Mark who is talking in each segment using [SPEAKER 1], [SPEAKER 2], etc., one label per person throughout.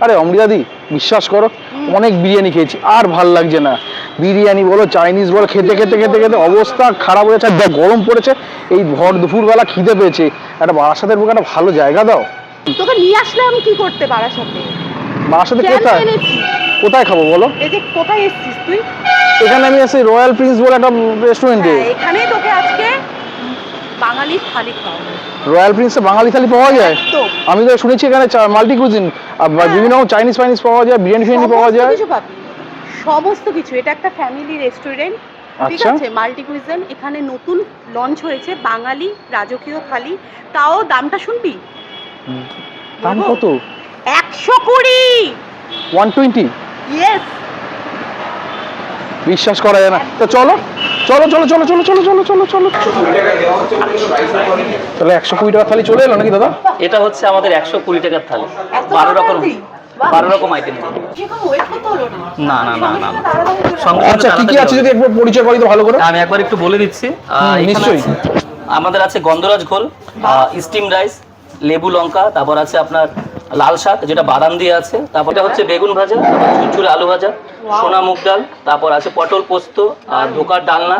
[SPEAKER 1] আরে অমৃতাদি বিশ্বাস করো অনেক বিরিয়ানি খেয়েছি আর ভালো লাগছে না। বিরিয়ানি বলো চাইনিজ বলো খেতে খেতে খেতে খেতে অবস্থা খারাপ হয়ে যাচ্ছে আর যা গরম পড়েছে এই ভর দুপুরবেলা খিদে পেয়েছে। একটা বারাসাতের বুকে একটা ভালো জায়গা দাও।
[SPEAKER 2] তোকে নিয়ে আসলে আমি কি করতে সাথে?
[SPEAKER 1] বারাসাতে কোথায়? কোথায় খাব বলো?
[SPEAKER 2] এই যে কোথায় এসেছিস তুই?
[SPEAKER 1] এখানে আমি আছি রয়্যাল প্রিন্স বলে একটা রেস্টুরেন্টে
[SPEAKER 2] হ্যাঁ, এখানেই তোকে বাঙালি থালি খাওয়াবো
[SPEAKER 1] রয়্যাল প্রিন্সে বাঙালি থালি পাওয়া যায়? আমি তো শুনেছি এখানে মাল্টি কুজিন
[SPEAKER 2] হ্যাঁ।
[SPEAKER 1] বিভিন্ন চাইনিজ ফাইনিজ পাওয়া যায় বিরিয়ানি ফিরিয়ানি পাওয়া যায়।
[SPEAKER 2] কিছু পাবি। সমস্ত কিছু। এটা একটা ফ্যামিলি রেস্টুরেন্ট ঠিক
[SPEAKER 1] আচ্ছা।
[SPEAKER 2] আছে? মাল্টি কুইজন এখানে নতুন লঞ্চ হয়েছে বাঙালি রাজকীয় থালি। তাও দামটা শুনবি?
[SPEAKER 1] দাম কত?
[SPEAKER 2] একশো কুড়ি।
[SPEAKER 1] ওয়ান টোয়েন্টি
[SPEAKER 2] ইয়েস
[SPEAKER 1] বিশ্বাস করা যায় না। তো চলো চলো চলো চলো চলো চলো চলো চলো চলো। তাহলে একশো কুড়ি টাকা থালি চলে এলো নাকি দাদা?
[SPEAKER 3] এটা হচ্ছে আমাদের একশো কুড়ি টাকার থালি। বারো রকম বারো রকম আইটেম
[SPEAKER 2] না?
[SPEAKER 3] না না না
[SPEAKER 1] আচ্ছা কি কি আছে যদি একবার পরিচয় করি তো ভালো করে।
[SPEAKER 3] আমি একবার একটু বলে দিচ্ছি।
[SPEAKER 1] নিশ্চয়ই।
[SPEAKER 3] আমাদের আছে গন্ধরাজ ঘোল স্টিম রাইস লেবু লঙ্কা তারপর আছে আপনার লাল শাক যেটা বাদাম দিয়ে আছে তারপর এটা হচ্ছে বেগুন ভাজা চুচুর আলু ভাজা সোনা মুগ ডাল তারপর আছে পটল পোস্ত আর ধোকার ডালনা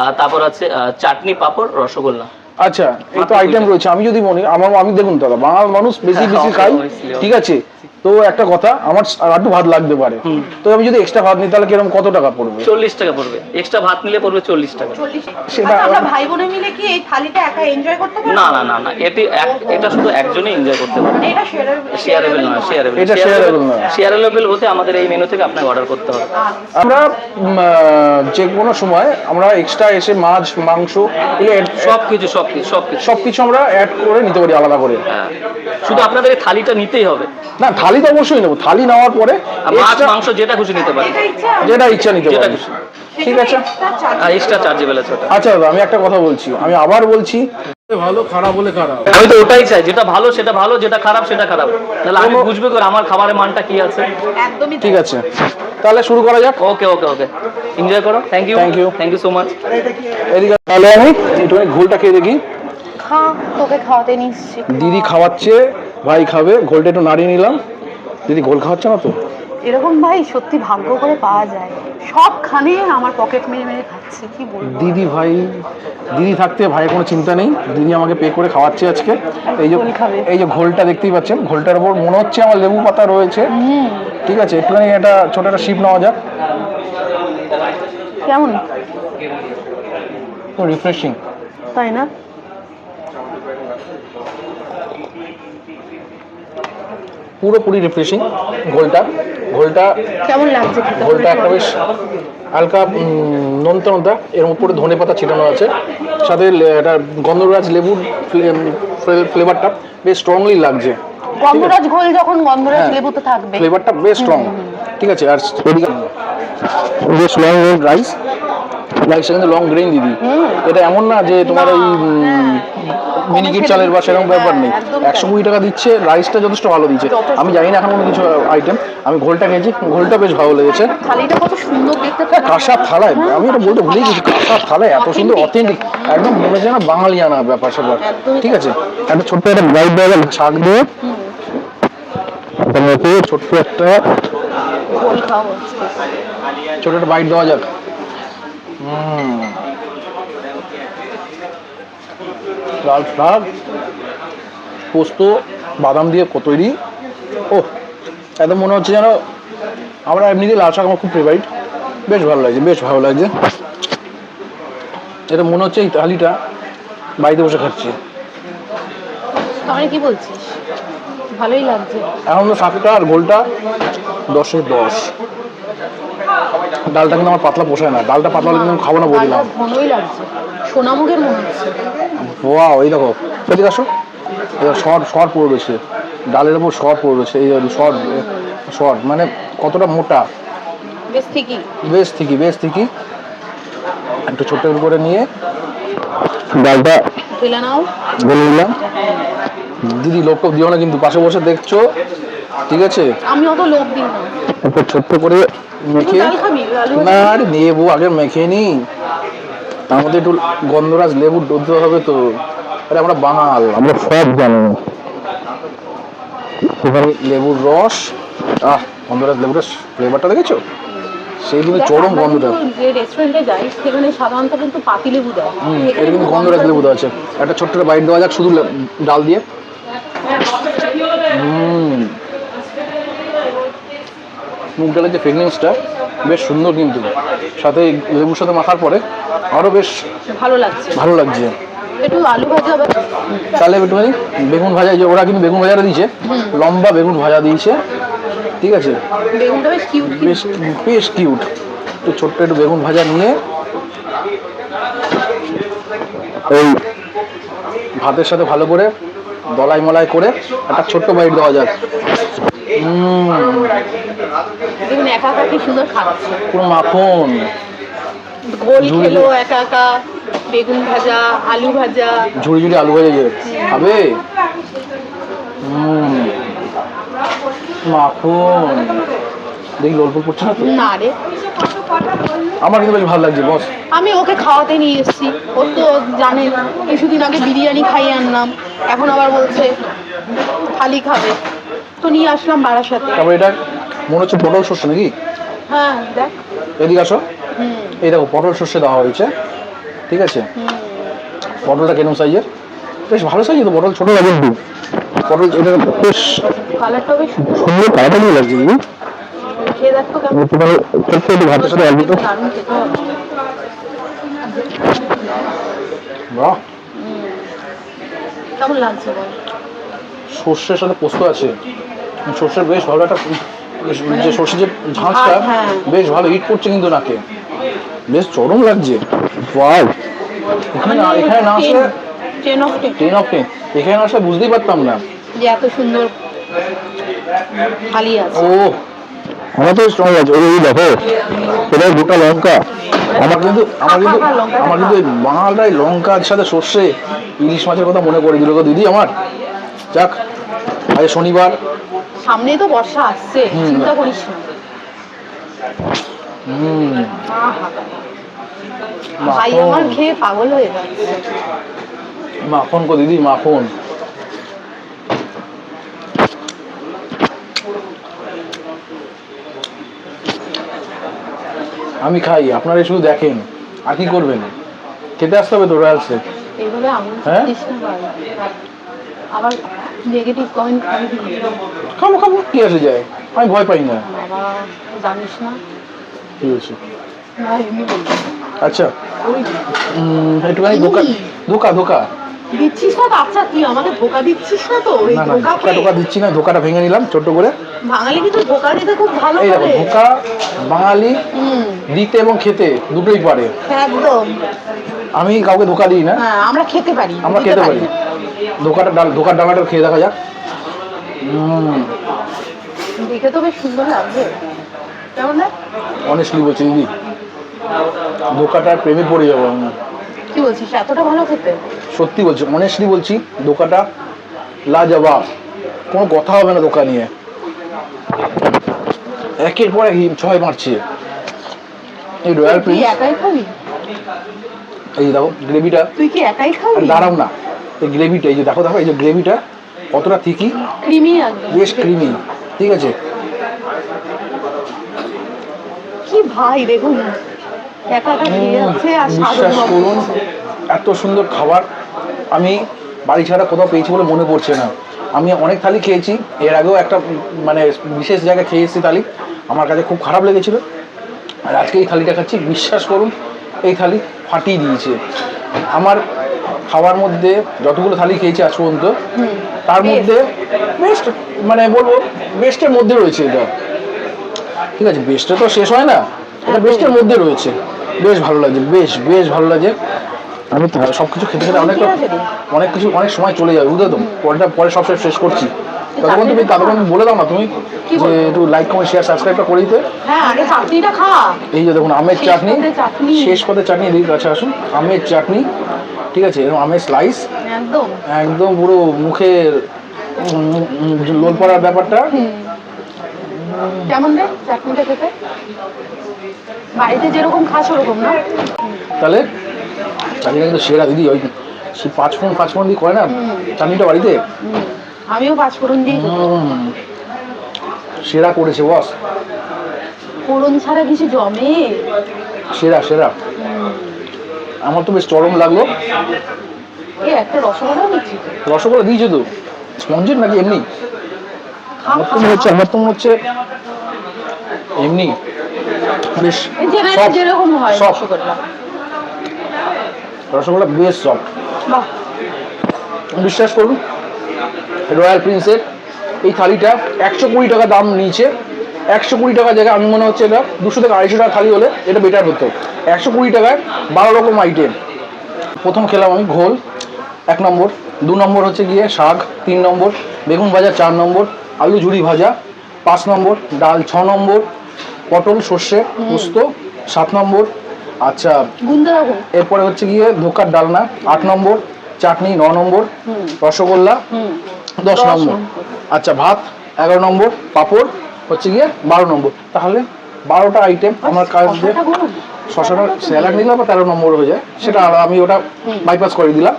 [SPEAKER 3] আর তারপর আছে আহ, চাটনি পাঁপড় রসগোল্লা।
[SPEAKER 1] আচ্ছা এই তো আইটেম রয়েছে। আমি যদি মনে আমার আমি দেখুন দাদা বাঙাল মানুষ বেশি
[SPEAKER 3] হ্যাঁ,
[SPEAKER 1] বেশি খাই ঠিক আছে? তো একটা কথা আমার আর একটু ভাত লাগতে পারে। তো আমি যদি এক্সট্রা ভাত নিই তাহলে কীরকম কত টাকা পড়বে?
[SPEAKER 3] চল্লিশ টাকা পড়বে। এক্সট্রা ভাত নিলে পড়বে চল্লিশ টাকা।
[SPEAKER 1] সেটা-
[SPEAKER 2] আচ্ছা, আমরা ভাই বোনে মিলে কি এই থালিটা একা এনজয় করতে পারব?
[SPEAKER 3] না না না না এটি এটা শুধু একজনই এনজয় করতে পারে।
[SPEAKER 2] মানে এটা শেয়ারেবল
[SPEAKER 3] শেয়ারেবল নয় শেয়ারেবল
[SPEAKER 1] এটা shareable নয়।
[SPEAKER 3] শেয়ারেবল হতে আমাদের এই মেনু থেকে আপনাকে অর্ডার করতে হবে।
[SPEAKER 1] আমরা আহ, যে কোনো সময় আমরা এক্সট্রা এসে মাছ মাংস এগুলো
[SPEAKER 3] সব কিছু সব কিছু সব কিছু
[SPEAKER 1] সব কিছু আমরা অ্যাড করে নিতে পারি আলাদা করে।
[SPEAKER 3] হ্যাঁ। শুধু আপনাদের এই থালিটা নিতেই হবে।
[SPEAKER 1] না থালি তো অবশ্যই নেব। থালি নেওয়ার পরে
[SPEAKER 3] মাছ মাংস যেটা খুশি নিতে
[SPEAKER 2] ইচ্ছা
[SPEAKER 1] যেটা ইচ্ছা নিতে পারি। ঠিক আছে?
[SPEAKER 3] এক্সট্রা চার্জেবল আছে
[SPEAKER 1] আচ্ছা দাদা আমি একটা কথা বলছি। আমি আবার বলছি ভালো খারাপ বলে খারাপ।
[SPEAKER 3] আমি তো ওটাই চাই যেটা ভালো সেটা ভালো যেটা খারাপ সেটা খারাপ। তাহলে আমি বুঝবে করে আমার খাবারের মানটা কি আছে।
[SPEAKER 2] একদমই
[SPEAKER 1] ঠিক আছে। তাহলে শুরু করা যাক।
[SPEAKER 3] Okay okay okay. এনজয় করো। Thank you
[SPEAKER 1] Thank you.
[SPEAKER 3] Thank you so much
[SPEAKER 1] এদিকে তাহলে আমি একটুখানি ঘোলটা খেয়ে দেখি।
[SPEAKER 2] খা তোকে খাওয়াতে নিচ্ছি
[SPEAKER 1] দিদি খাওয়াচ্ছে ভাই খাবে। ঘোলটা একটু নাড়িয়ে নিলাম। দিদি ঘোল খাওয়াচ্ছে না তো?
[SPEAKER 2] এরকম ভাই সত্যি ভাগ্য করে পাওয়া যায়। সবখানে আমার পকেট মেরে মেরে খাচ্ছে কি বলব?
[SPEAKER 1] দিদি ভাই দিদি থাকতে ভাইয়ের কোনো চিন্তা নেই। দিদি আমাকে পে করে খাওয়াচ্ছে আজকে। এই যে। এই যে ঘোলটা দেখতেই পাচ্ছেন ঘোলটার উপর মনে হচ্ছে আমার লেবু পাতা রয়েছে। ঠিক আছে একটুখানি একটা ছোট একটা শিপ নেওয়া যাক।
[SPEAKER 2] কেমন?
[SPEAKER 1] রিফ্রেশিং
[SPEAKER 2] তাই না?
[SPEAKER 1] পুরোপুরি রিফ্রেশিং ঘোলটা। ঘোলটা
[SPEAKER 2] কেমন লাগছে
[SPEAKER 1] ঘোলটা একটা বেশ হালকা উম, নোনতা নোনতা। এর উপরে ধনে পাতা ছিটানো আছে। সাথে লে- একটা গন্ধরাজ লেবুর ফ্লেভারটা বেশ স্ট্রংলি লাগছে।
[SPEAKER 2] গন্ধরাজ ঘোল যখন গন্ধরাজ
[SPEAKER 1] হ্যাঁ।
[SPEAKER 2] লেবু তো থাকবে।
[SPEAKER 1] ফ্লেভারটা বেশ স্ট্রং ঠিক আছে আর বেশ লং রাইস রাইসটা কিন্তু লং গ্রেন দিদি। এটা এমন না যে তোমার এই মিনিকিট চালের বা সেরকম ব্যাপার নেই।
[SPEAKER 2] হ্যাঁ।
[SPEAKER 1] একশো কুড়ি টাকা দিচ্ছে রাইসটা যথেষ্ট ভালো দিচ্ছে আমি জানি না এখন কোনো কিছু আইটেম আমি ঘোলটা খেয়েছি ঘোলটা বেশ ভালো লেগেছে।
[SPEAKER 2] থালিটা কত সুন্দর দেখতে তো।
[SPEAKER 1] কাঁসার থালায় আমি এটা বলতে ভুলেই গেছি কাঁসার থালায় এত সুন্দর অথেন্টিক একদম মনে হচ্ছে না বাঙালিয়ানা ব্যাপার স্যাপার ঠিক আছে? একটা ছোট্ট একটা ব্রাইট ব্যাগেল শাক দিয়ে। ছোট্ট একটা ছোট একটা বাইট দেওয়া যাক। লাল শাক পোস্ত বাদাম দিয়ে তৈরি ও একদম মনে হচ্ছে যেন আমরা এমনিতে লাল শাক আমার খুব ফেভারিট বেশ ভালো লাগছে বেশ ভালো লাগছে। এটা মনে হচ্ছে এই থালিটা বাড়িতে বসে খাচ্ছি।
[SPEAKER 2] তাহলে কি বলছিস? ভালোই লাগছে।
[SPEAKER 1] এখন তো শাকটা আর গোলটা দশে দশ। ডালটা কিন্তু আমার পাতলা পোষায় না। ডালটা পাতলা হলে কিন্তু খাব না বলে
[SPEAKER 2] ঘনই লাগছে। সোনামুখের মনে হচ্ছে।
[SPEAKER 1] এই দেখো। এদিকে আসো। শর্ট শর্ট পড়ে রয়েছে। ডালের উপর শর্ট পড়ে রয়েছে। এই শর্ট শর্ট মানে কতটা মোটা?
[SPEAKER 2] বেশ ঠিকই।
[SPEAKER 1] বেশ ঠিকই বেশ ঠিকই। একটু ছোট্ট করে নিয়ে ডালটা
[SPEAKER 2] তুলে নাও।
[SPEAKER 1] বলে দিলাম দিদি লোক দিও না কিন্তু পাশে বসে দেখছ। ঠিক আছে?
[SPEAKER 2] আমি অত লোভ দিই না।
[SPEAKER 1] একটু ছোট্ট করে মেখে না আরে নেব আগে মেখে নি। তার মধ্যে একটু গন্ধরাজ লেবু ডলতে হবে তো। আরে আমরা বাঙাল। আমরা সব জানি। এখানে লেবুর রস। আহ গন্ধরাজ লেবুটার ফ্লেভারটা দেখেছ? সেই কিন্তু
[SPEAKER 2] দেখ,
[SPEAKER 1] চরম গন্ধটা
[SPEAKER 2] যে রেস্টুরেন্টে যাই সেখানে সাধারণত কিন্তু পাতিলেবু দেয়।
[SPEAKER 1] হুম এটা কিন্তু গন্ধরাজ লেবু দেওয়া আছে। একটা ছোট্ট বাইট দেওয়া যাক শুধু ডাল দিয়ে। হুম। মুগ ডালের যে ফ্রেগনেন্সটা বেশ সুন্দর কিন্তু। সাথে লেবুর সাথে মাখার পরে আরও বেশ
[SPEAKER 2] ভালো লাগছে।
[SPEAKER 1] ভালো লাগছে।
[SPEAKER 2] একটু আলু ভাজা
[SPEAKER 1] তাহলে একটুখানি বেগুন ভাজা যে ওরা কিন্তু বেগুন ভাজাটা দিয়েছে লম্বা বেগুন ভাজা দিয়েছে ঠিক আছে?
[SPEAKER 2] বেগুনটা বেশ কিউট
[SPEAKER 1] বেশ বেশ কিউট একটু ছোট্ট একটু বেগুন ভাজা নিয়ে এই ভাতের সাথে ভালো করে দলাই মলাই করে একটা ছোট্ট বাইট দেওয়া যাক।
[SPEAKER 2] দেখুন একা একা কি সুন্দর খাচ্ছে।
[SPEAKER 1] পুরো মাখন।
[SPEAKER 2] খেলো একা একা বেগুন ভাজা আলু ভাজা।
[SPEAKER 1] ঝুড়ি ঝুড়ি আলু ভাজা খাবে? মাখন। দেখি লোলপুর পড়ছে না তো?
[SPEAKER 2] না রে।
[SPEAKER 1] আমার কিন্তু বেশ ভালো লাগছে বস।
[SPEAKER 2] আমি ওকে খাওয়াতে নিয়ে এসেছি। ও তো জানে কিছুদিন আগে বিরিয়ানি খাইয়ে আনলাম। এখন আবার বলছে থালি খাবে। তো নিয়ে আসলাম বারাসাতে।
[SPEAKER 1] তারপর এটা মনে হচ্ছে পটল শস্য নাকি?
[SPEAKER 2] হ্যাঁ দেখ।
[SPEAKER 1] এদিকে আসো।
[SPEAKER 2] হুম।
[SPEAKER 1] এই দেখো পটল শস্যে দেওয়া হয়েছে। ঠিক আছে?
[SPEAKER 2] হুম।
[SPEAKER 1] পটলটা কেমন সাইজের? বেশ ভালো সাইজের তো পটল ছোট লাগে একটু পটল এটা বেশ
[SPEAKER 2] কালারটা বেশ সুন্দর।
[SPEAKER 1] কালারটা নিয়ে লাগছে দিদি
[SPEAKER 2] খেয়ে দেখ তো কেমন
[SPEAKER 1] তোমার ছোট্ট একটু ভাতের সাথে অল্প একটু
[SPEAKER 2] দারুণ খেতে হবে।
[SPEAKER 1] বাহ।
[SPEAKER 2] কেমন লাগছে বল?
[SPEAKER 1] সর্ষের সাথে পোস্ত আছে। সর্ষের বেশ ভালো একটা যে সর্ষের যে ঝাঁঝটা
[SPEAKER 2] হ্যাঁ।
[SPEAKER 1] বেশ ভালো হিট করছে কিন্তু নাকে। বেশ চরম লাগছে। ওয়াও এখানে না এখানে না আসলে
[SPEAKER 2] ten of ten
[SPEAKER 1] ten of ten এখানে না আসলে বুঝতেই পারতাম না।
[SPEAKER 2] যে এত সুন্দর আছে।
[SPEAKER 1] ও! আমার তো স্ট্রং আছে। ওই ওই দেখো এটা গোটা লঙ্কা। আমার কিন্তু আমার কিন্তু আমার কিন্তু বাঙালরাই লঙ্কার সাথে সর্ষে ইলিশ মাছের কথা মনে করে দিল গো দিদি আমার। যাক আজ শনিবার।
[SPEAKER 2] সামনেই তো বর্ষা আসছে। চিন্তা করিস না।
[SPEAKER 1] হুম।
[SPEAKER 2] ভাই আমার খেয়ে পাগল হয়ে যাচ্ছে।
[SPEAKER 1] মাখন গো দিদি মাখন আমি খাই আপনারা শুধু দেখেন আর কি করবেন? খেতে আসতে হবে তো রয়্যালসে? হ্যাঁ?
[SPEAKER 2] আবার নেগেটিভ কমেন্ট। খাব
[SPEAKER 1] খাব কি আসে যায়? আমি ভয় পাই না।
[SPEAKER 2] বাবা জানিস না?
[SPEAKER 1] কি হয়েছে? আচ্ছা একটুখানি ধোকা? ধোকা ধোকা।
[SPEAKER 2] দিচ্ছিস না তো? আচ্ছা তুই আমাকে ধোকা দিচ্ছিস না তো? ওই
[SPEAKER 1] না না
[SPEAKER 2] ধোকা
[SPEAKER 1] ধোকা দিচ্ছি না ধোকাটা ভেঙে নিলাম করে।
[SPEAKER 2] বাঙালি কিন্তু ধোকা দিতে খুব ভালো
[SPEAKER 1] এই দেখো ধোকা বাঙালি দিতে এবং খেতে দুটোই পারে।
[SPEAKER 2] একদম।
[SPEAKER 1] আমি কাউকে ধোকা দিই না।
[SPEAKER 2] হ্যাঁ আমরা খেতে পারি।
[SPEAKER 1] আমরা খেতে পারি।
[SPEAKER 2] না।
[SPEAKER 1] ধোকাটা ডাল ধোকার ডালাটা খেয়ে দেখা যাক।
[SPEAKER 2] দেখে তো বেশ সুন্দর লাগছে। কেমন দেখ?
[SPEAKER 1] অনেস্টলি বলছি দিদি ধোকাটার প্রেমে পড়ে যাব আমি।
[SPEAKER 2] কি বলছিস? এতটা ভালো খেতে?
[SPEAKER 1] সত্যি বলছি অনেস্টলি বলছি দোকাটা লাজবাব। কোনো কথা হবে না দোকান নিয়ে। একের পর এক ছয় মারছে। এই রয়্যাল প্রিন্স?
[SPEAKER 2] একাই খাবি?
[SPEAKER 1] এই যে দেখো গ্রেভিটা।
[SPEAKER 2] তুই কি একাই খাবি?
[SPEAKER 1] দাঁড়াও না। এই গ্রেভিটা এই যে দেখো দেখো এই যে গ্রেভিটা কতটা থিকি
[SPEAKER 2] ক্রিমি একদম
[SPEAKER 1] বেশ ক্রিমি ঠিক আছে?
[SPEAKER 2] কি ভাই দেখুন
[SPEAKER 1] বিশ্বাস করুন এত সুন্দর খাবার। আমি বাড়ি ছাড়া কোথাও পেয়েছি বলে মনে পড়ছে না। আমি অনেক থালি খেয়েছি এর আগেও একটা মানে বিশেষ জায়গায় খেয়ে এসেছি থালি। আমার কাছে খুব খারাপ লেগেছিল। আর আজকে এই থালিটা খাচ্ছি বিশ্বাস করুন এই থালি ফাটিয়ে দিয়েছে। আমার খাওয়ার মধ্যে যতগুলো থালি খেয়েছি আজ পর্যন্ত তার মধ্যে বেস্ট মানে বলব বেস্টের মধ্যে রয়েছে এটা। ঠিক আছে বেস্টে তো শেষ হয় না এটা বেস্টের মধ্যে রয়েছে। বেশ ভালো লাগছে বেশ বেশ ভালো লাগছে। আমি সব কিছু খেতে খেতে
[SPEAKER 2] অনেক
[SPEAKER 1] অনেক কিছু অনেক সময় চলে যাবে বুঝলে তো? পরেটা পরে সব শেষ করছি। ততক্ষণ তুমি ততক্ষণ বলে দাও না তুমি যে একটু লাইক কমেন্ট শেয়ার সাবস্ক্রাইবটা করে দিতে
[SPEAKER 2] হ্যাঁ আগে চাটনিটা খা।
[SPEAKER 1] এই যে দেখুন আমের চাটনি শেষ পথে চাটনি এদিকে কাছে আসুন আমের চাটনি ঠিক আছে এরকম আমের স্লাইস
[SPEAKER 2] একদম।
[SPEAKER 1] একদম পুরো উম, লোল পড়ার ব্যাপারটা।
[SPEAKER 2] কেমন রে চাটনিটা খেতে? বাড়িতে যেরকম খাস ওরকম না?
[SPEAKER 1] তাহলে চাটনিটা কিন্তু সেরা দিদি ওই সে পাঁচ ফোন পাঁচ ফোন দিয়ে করে না? চাটনিটা বাড়িতে।
[SPEAKER 2] আমিও পাঁচ ফোড়ন দিয়ে
[SPEAKER 1] সেরা করেছে বস।
[SPEAKER 2] ফোড়ন ছাড়া কিছু জমে।
[SPEAKER 1] সেরা সেরা। আমার তো বেশ চরম লাগল।
[SPEAKER 2] এই একটা রসগোল্লা নিচ্ছি
[SPEAKER 1] রসগোল্লা দিয়েছ তো? স্পঞ্জের নাকি এমনি? আমার তো মনে হচ্ছে আমার তো মনে হচ্ছে এমনি। বেশ
[SPEAKER 2] যেরকম হয় রসগোল্লা।
[SPEAKER 1] রসগোল্লা বেশ সফট
[SPEAKER 2] বাহ।
[SPEAKER 1] বিশ্বাস করুন রয়্যাল প্রিন্সের এই থালিটা একশো কুড়ি টাকা দাম নিয়েছে। একশো কুড়ি টাকা জায়গায় আমি মনে হচ্ছে এটা দুশো থেকে আড়াইশো টাকা থালি হলে এটা বেটার হতো। একশো কুড়ি টাকায় বারো রকম আইটেম প্রথম খেলাম আমি ঘোল এক নম্বর। দু নম্বর হচ্ছে গিয়ে শাক তিন নম্বর। বেগুন ভাজা চার নম্বর। আলু ঝুড়ি ভাজা পাঁচ নম্বর। ডাল ছ নম্বর। পটল সর্ষে পোস্ত সাত নম্বর। আচ্ছা এরপরে হচ্ছে গিয়ে ধোকার ডালনা আট নম্বর। চাটনি ন নম্বর। রসগোল্লা দশ নম্বর। আচ্ছা ভাত এগারো নম্বর পাঁপড় হচ্ছে গিয়ে বারো নম্বর। তাহলে বারোটা আইটেম আমার কাজ দিয়ে শশাটা স্যালাড নিলাম বা তেরো নম্বর হয়ে যায়। সেটা আমি ওটা বাইপাস করে দিলাম।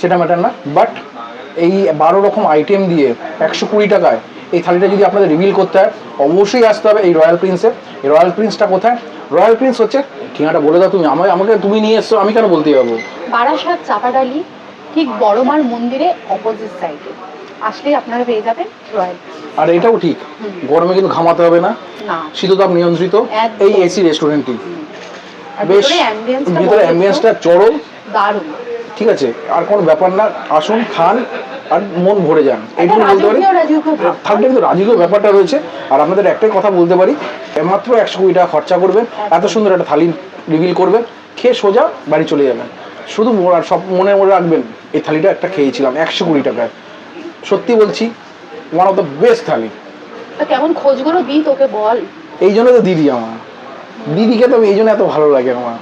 [SPEAKER 1] সেটা ম্যাটার না। বাট এই বারো রকম আইটেম দিয়ে একশো কুড়ি টাকায় এই থালিটা যদি আপনাদের রিভিল করতে হয় অবশ্যই আসতে হবে এই রয়্যাল প্রিন্সে এই রয়্যাল প্রিন্সটা কোথায়? রয়্যাল প্রিন্স হচ্ছে ঠিকানাটা বলে দাও তুমি। আমাকে আমাকে তুমি নিয়ে এসছো আমি কেন বলতে যাব?
[SPEAKER 2] বারাসাত চাপাডালি ঠিক বড়মার মন্দিরে অপোজিট সাইডে আসলেই আপনারা পেয়ে যাবেন রয়্যাল।
[SPEAKER 1] আর এটাও ঠিক গরমে কিন্তু ঘামাতে হবে না
[SPEAKER 2] না।
[SPEAKER 1] শীততাপ নিয়ন্ত্রিত এই এসি রেস্টুরেন্টটি বেশ
[SPEAKER 2] ভিতরে অ্যাম্বিয়েন্সটা
[SPEAKER 1] চরম।
[SPEAKER 2] দারুণ।
[SPEAKER 1] ঠিক আছে আর কোনো ব্যাপার না আসুন খান আর মন ভরে যান। এইটুকু বলতে পারি। থাকলে কিন্তু রাজকীয় ব্যাপারটা রয়েছে। আর আপনাদের একটাই কথা বলতে পারি মাত্র একশো কুড়ি টাকা খরচা করবেন এত সুন্দর একটা থালি রিভিল করবেন খেয়ে সোজা বাড়ি চলে যাবেন। শুধু আর সব মনে মনে রাখবেন এই থালিটা একটা খেয়েছিলাম একশো কুড়ি টাকায়। সত্যি বলছি one of the best thali.
[SPEAKER 2] তা কেমন খোঁজগুলো দিই তোকে বল।
[SPEAKER 1] এই জন্য তো দিদি আমার। দিদিকে তো এই জন্য এত ভালো লাগে আমার।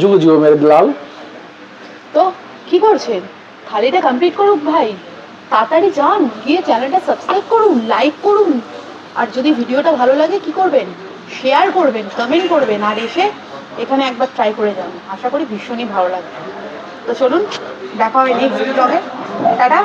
[SPEAKER 1] যুগ যুগ মেরে লাল।
[SPEAKER 2] তো কি করছেন? থালিটা কমপ্লিট করুক ভাই। তাড়াতাড়ি যান গিয়ে চ্যানেলটা সাবস্ক্রাইব করুন লাইক করুন। আর যদি ভিডিওটা ভালো লাগে কি করবেন? শেয়ার করবেন কমেন্ট করবেন আর এসে এখানে একবার ট্রাই করে যান। আশা করি ভীষণই ভালো লাগবে। তো চলুন দেখা হবে নেক্সট ব্লগে
[SPEAKER 1] টাটা।